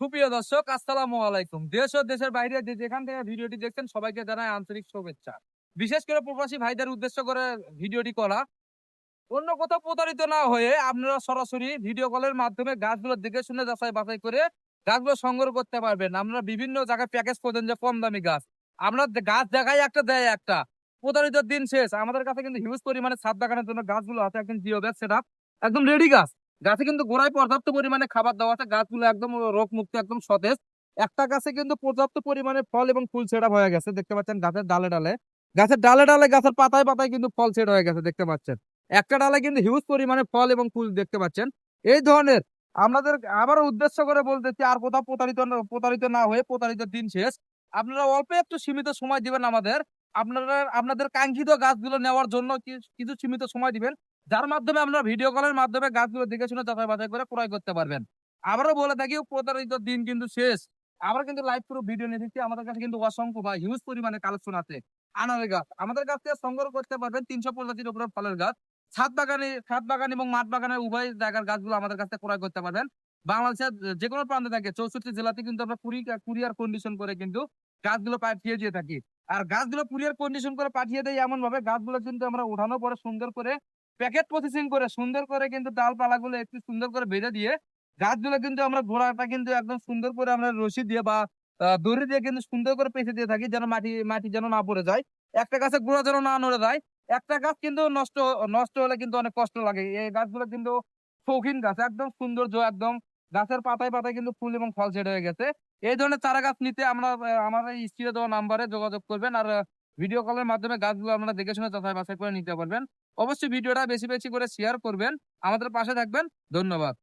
সুপ্রিয় দর্শক, আসসালামু আলাইকুম। দেশ ও দেশের বাইরে যে যেখান থেকে ভিডিওটি দেখছেন, সবাইকে জানাই আন্তরিক শুভেচ্ছা। বিশেষ করে প্রবাসী ভাইদের উদ্দেশ্য করে ভিডিওটি করা। অন্য কোথাও প্রতারিত না হয়ে আপনারা সরাসরি ভিডিও কলের মাধ্যমে গাছগুলো দেখে শুনে যাচাই বাছাই করে গাছগুলো সংগ্রহ করতে পারবেন। আপনারা বিভিন্ন জায়গায় প্যাকেজ করেন যে কম দামি গাছ। আপনার গাছ দেখাই একটা, দেয় একটা। প্রতারিত দিন শেষ। আমাদের কাছে কিন্তু হিউজ পরিমাণে ছাদ বাগানের জন্য গাছগুলো আছে, একদম জিও ব্যাগ সেট একদম রেডি গাছ। গাছে কিন্তু গোড়ায় পর্যাপ্ত পরিমাণে খাবার দেওয়া আছে। গাছগুলো একদম রোগ মুক্ত একদম সতেজ। একটা গাছে কিন্তু পর্যাপ্ত পরিমাণে ফল এবং ফুল সেট হয়ে গেছে, দেখতে পাচ্ছেন গাছের ডালে ডালে। গাছের ডালে ডালে গাছের পাতায় পাতায় কিন্তু ফল সেট হয়ে গেছে, দেখতে পাচ্ছেন। একটা ডালে কিন্তু হিউজ পরিমাণে ফল এবং ফুল দেখতে পাচ্ছেন। এই ধরনের আমাদের আবারও উদ্দেশ্য করে বলতেছি আর কোথাও প্রতারিত প্রতারিত না হয়ে প্রতারিত দিন শেষ। আপনারা অল্প একটু সীমিত সময় দিবেন আমাদের। আপনারা, আপনাদের কাঙ্ক্ষিত গাছগুলো নেওয়ার জন্য কিছু সীমিত সময় দিবেন। যার মাধ্যমে আমরা ভিডিও কলের মাধ্যমে গাছগুলো দেখে শুনে যাচাই বাছাই করে ক্রয় করতে পারবেন। আবারও বলে থাকি, প্রতারিত দিন কিন্তু শেষ। আমরা কিন্তু লাইভ পুরো ভিডিও নিয়ে দিচ্ছি আমাদের কাছে কিন্তু অসংখ্য বা হিউজ পরিমাণে কালেকশন আছে। আনারের গাছ, আমাদের কাছ থেকে সংগ্রহ করতে পারবেন তিনশো প্রজাতির উপরে ফলের গাছ। ছাদ বাগানে, ছাদ বাগান এবং মাঠ বাগানের উভয় জায়গার গাছগুলো আমাদের কাছ ক্রয় করতে পারবেন। বাংলাদেশের যে কোনো প্রান্তে থাকে, চৌষট্টি জেলাতে কিন্তু আমরা কুরিয়ার কন্ডিশন করে কিন্তু গাছগুলো পাঠিয়ে দিয়ে থাকি। আর গাছগুলো কুরিয়ার কন্ডিশন করে পাঠিয়ে দেয় এমন ভাবে গাছগুলো কিন্তু আমরা উঠানোর পরে সুন্দর করে প্যাকেট প্রসেসিং করে সুন্দর করে কিন্তু ডালপালাগুলো একটু সুন্দর করে বেঁধে দিয়ে গাছগুলো কিন্তু আমরা গোড়াটা কিন্তু একদম সুন্দর করে আমরা রশি দিয়ে বা দড়ি দিয়ে কিন্তু সুন্দর করে পেঁচে দিয়ে থাকি যেন মাটি মাটি যেন না পড়ে যায়। একটা গাছের গোড়া যেন না নড়ে যায়। একটা গাছ কিন্তু নষ্ট নষ্ট হলে কিন্তু অনেক কষ্ট লাগে। এই গাছগুলো কিন্তু শৌখিন গাছ, একদম সৌন্দর্য, একদম গাছের পাতায় পাতায় কিন্তু ফুল এবং ফল সেট হয়ে গেছে। এই ধরনের চারা গাছ নিতে আমরা আমাদের স্ক্রিনে দেওয়া নাম্বারে যোগাযোগ করবেন আর ভিডিও কলের মাধ্যমে গাছগুলো আপনারা দেখে শুনে যাচাই বাছাই করে নিতে পারবেন। অবশ্যই ভিডিওটা বেশি বেশি করে শেয়ার করবেন। আমাদের পাশে থাকবেন। ধন্যবাদ।